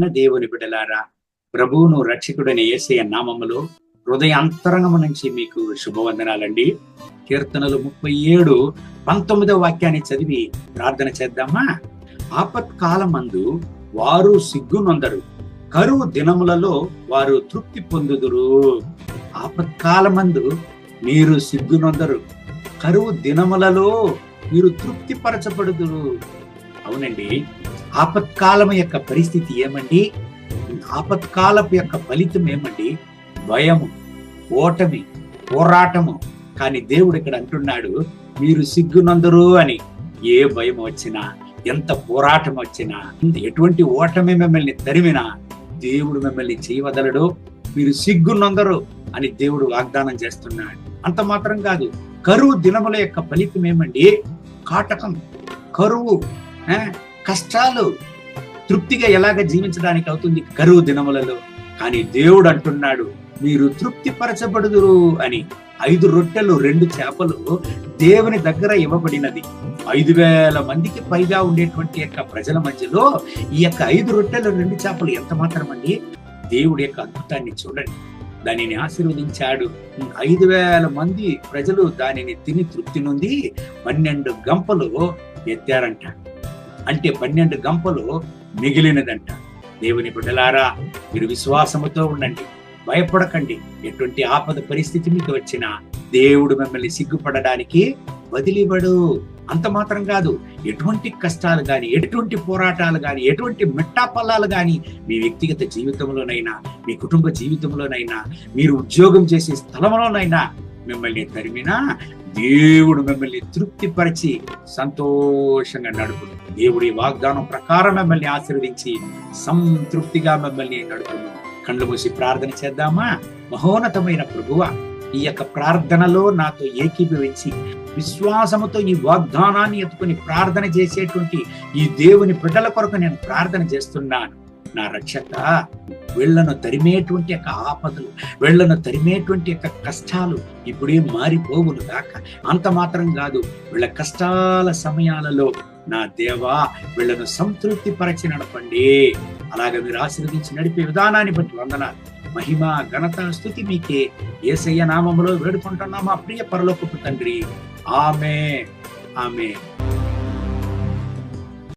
ప్రియమైన దేవుని బిడలారా ప్రభువును రక్షకుడని ఏసయ నామములో హృదయాంతరంగము నుంచి మీకు శుభవందనాలండి. కీర్తనలు ముప్పై ఏడు పంతొమ్మిదవ వాక్యాన్ని చదివి ప్రార్థన చేద్దామా? ఆపత్కాలమందు వారు సిగ్గునొందరు కరువు దినములలో వారు తృప్తి పొందుదురు. ఆపత్కాలమందు మీరు సిగ్గునొందరు కరువు దినములలో మీరు తృప్తి పరచబడుదురు అవునండి ఆపత్కాలం యొక్క పరిస్థితి ఏమండి? ఆపత్కాలపు యొక్క ఫలితం ఏమండి? భయము ఓటమి పోరాటము. కానీ దేవుడు ఇక్కడ అంటున్నాడు మీరు సిగ్గునందరు అని. ఏ భయం వచ్చినా ఎంత పోరాటం వచ్చినా ఎటువంటి ఓటమి మిమ్మల్ని తరిమినా దేవుడు మిమ్మల్ని చేయవదలడు. మీరు సిగ్గునందరు అని దేవుడు వాగ్దానం చేస్తున్నాడు. అంత మాత్రం కాదు కరువు దినముల యొక్క ఫలితం ఏమండి? కాటకం కరువు కష్టాలు తృప్తిగా ఎలాగ జీవించడానికి అవుతుంది కరువు దినములలో? కానీ దేవుడు అంటున్నాడు మీరు తృప్తి పరచబడుదురు అని. ఐదు రొట్టెలు రెండు చేపలు దేవుని దగ్గర ఇవ్వబడినది. ఐదు వేల మందికి పైగా ఉండేటువంటి యొక్క ప్రజల మధ్యలో ఈ యొక్క ఐదు రొట్టెలు రెండు చేపలు ఎంత మాత్రం అండి దేవుడి యొక్క అద్భుతాన్ని చూడండి. దానిని ఆశీర్వదించాడు. ఐదు వేల మంది ప్రజలు దానిని తిని తృప్తి నుండి పన్నెండు గంపలు ఎత్తారంట. అంటే పన్నెండు గంపలు మిగిలినదంట. దేవుని బిడ్డలారా మీరు విశ్వాసముతో ఉండండి. భయపడకండి. ఎటువంటి ఆపద పరిస్థితి మీకు వచ్చినా దేవుడు మిమ్మల్ని సిగ్గుపడడానికి వదిలివ్వడు. అంత మాత్రం కాదు. ఎటువంటి కష్టాలు గాని ఎటువంటి పోరాటాలు గాని ఎటువంటి మెట్టాపల్లాలు గాని మీ వ్యక్తిగత జీవితంలోనైనా మీ కుటుంబ జీవితంలోనైనా మీరు ఉద్యోగం చేసే స్థలంలోనైనా మిమ్మల్ని తరిమినా దేవుడు మిమ్మల్ని తృప్తిపరిచి సంతోషంగా నడుపును. దేవుడి వాగ్దానం ప్రకారం మిమ్మల్ని ఆశీర్వదించి సంతృప్తిగా మిమ్మల్ని నడుపును. కళ్ళు మూసి ప్రార్థన చేద్దామా? మహోన్నతమైన ప్రభువ ఈ యొక్క ప్రార్థనలో నాతో ఏకీభవించి విశ్వాసముతో ఈ వాగ్దానాన్ని ఎత్తుకొని ప్రార్థన చేసేటువంటి ఈ దేవుని బిడ్డల కొరకు నేను ప్రార్థన చేస్తున్నాను. నా రక్షక వీళ్ళను తరిమేటువంటి యొక్క ఆపదలు వీళ్ళను తరిమేటువంటి యొక్క కష్టాలు ఇప్పుడే మారిపోవును గాక. అంత మాత్రం కాదు వీళ్ళ కష్టాల సమయాలలో నా దేవా వీళ్ళను సంతృప్తి పరచి నడపండి అలాగే మీరు ఆశీర్వదించి నడిపే విధానాన్ని బట్టి వందనాలు. మహిమ ఘనత స్థుతి మీకే ఏసయ్య నామములో వేడుకుంటున్నామా ప్రియ పరలోకపు తండ్రి. ఆమె ఆమె